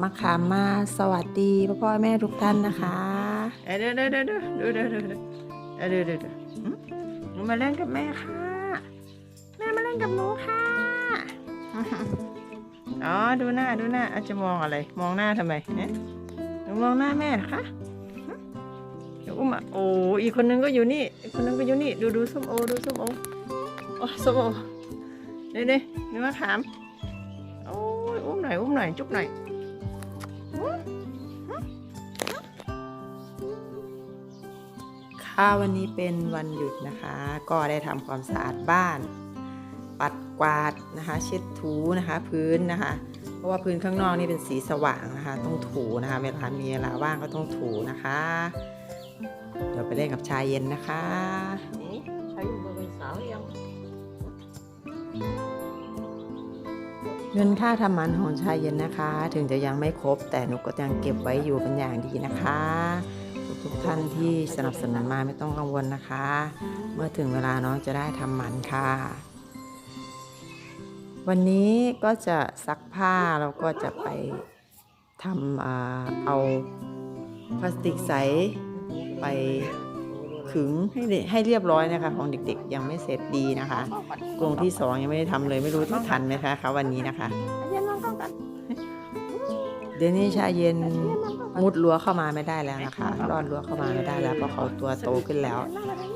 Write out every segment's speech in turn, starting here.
มะขามมาสวัสดีพ่อพ่อแม่ทุกท่านนะคะเอ้ยเดี๋ยวเดี๋ยวเดี๋ยวเดี๋ยวเดี๋ยวเดี๋ยวเดี๋ยวเอ้ยเดี๋ยวหนูมาเล่นกับแม่ค่ะ แม่มาเล่นกับหนูค่ะอ๋อดูหน้าดูหน้าอาจจะมองอะไร มองหน้าทำไมเนี่ยหนูมองหน้าแม่เหรอคะเดี๋ยวอุ้มอะโอ้อีกคนนึงก็อยู่นี่อีกคนนึงก็อยู่นี่ ดูดูส้มโอดูส้มโอโอ้ส้มโอเนี่เนี่นี่มาถามโอ้ยอุ้มหน่อยอุ้มหน่อยจุ๊บหน่อย ค่ะวันนี้เป็นวันหยุดนะคะ ก็ได้ทำความสะอาดบ้าน ปัดกวาดนะคะ เช็ดถูนะคะ พื้นนะคะ เพราะว่าพื้นข้างนอกนี่เป็นสีสว่างนะคะ ต้องถูนะคะ เวลามีเวลาว่างก็ต้องถูนะคะ เดี๋ยวไปเล่นกับชายเย็นนะคะนี่ใช้อยู่บนเป็นสาวยังเงินค่าทำมันของชายเย็นนะคะ ถึงจะยังไม่ครบแต่หนูก็ยังเก็บไว้อยู่เป็นอย่างดีนะคะ ทุกๆท่านที่สนับสนุนมาไม่ต้องกังวลนะคะ เมื่อถึงเวลาน้องจะได้ทำหมันค่ะ วันนี้ก็จะซักผ้าแล้วก็จะไปทำอ่าเอาพลาสติกใสไปขึงให้เด็กให้เรียบร้อยนะคะ ของเด็กๆ ยังไม่เสร็จดีนะคะกรงที่สองยังไม่ได้ทำเลยไม่รู้จะทันไหมคะคะวันนี้นะคะเย็นมองกล้องกันเดี๋ยวนี้ชายเย็น มุดรั้วเข้ามาไม่ได้แล้วนะคะรอดรั้วเข้ามาไม่ได้แล้วเพราะเขาตัวโตขึ้นแล้ว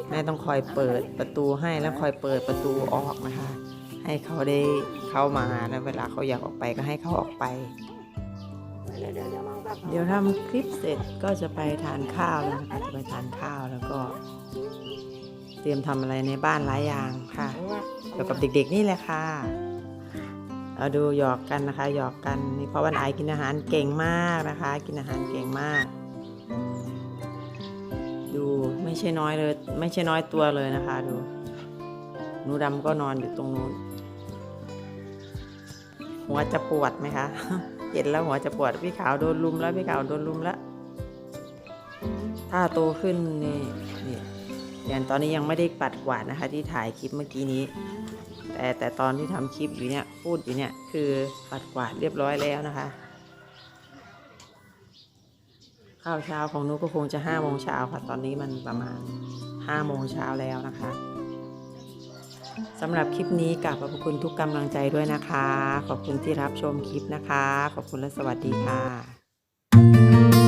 แม่ต้องคอยเปิดประตูให้แล้วคอยเปิดประตูออกนะคะ ให้เขาได้เข้ามาแล้วเวลาเขาอยากออกไปก็ให้เขาออกไป เดี๋ยวทำคลิปเสร็จก็จะไปทานข้าวแล้วนะคะจะไปทานข้าวแล้วก็ เตรียมทำอะไรในบ้านหลายอย่างค่ะเกี่ยวกับเด็กๆนี่แหละค่ะ เราดูหยอกกันนะคะ หยอกกันนี่เพราะวันไอกินอาหารเก่งมากนะคะ กินอาหารเก่งมาก ดูไม่ใช่น้อยเลย ไม่ใช่น้อยตัวเลยนะคะดูหนูดำก็นอนอยู่ตรงนู้น หัวจะปวดไหมคะเห็นแล้วหัวจะปวดพี่ขาวโดนลุมแล้วพี่ขาวโดนลุมแล้ว ถ้าโตขึ้นนี่นี่ อย่างตอนนี้ยังไม่ได้ปัดกวาดนะคะ ที่ถ่ายคลิปเมื่อกี้นี้ แต่แต่ตอนที่ทำคลิปอยู่เนี่ยพูดอยู่เนี่ยคือปัดกวาดเรียบร้อยแล้วนะคะข้าวเช้าของนุกก็คงจะห้าโมงเช้าค่ะตอนนี้มันประมาณห้าโมงเช้าแล้วนะคะสำหรับคลิปนี้กราบขอบคุณทุกกำลังใจด้วยนะคะ ขอบคุณที่รับชมคลิปนะคะ ขอบคุณและสวัสดีค่ะ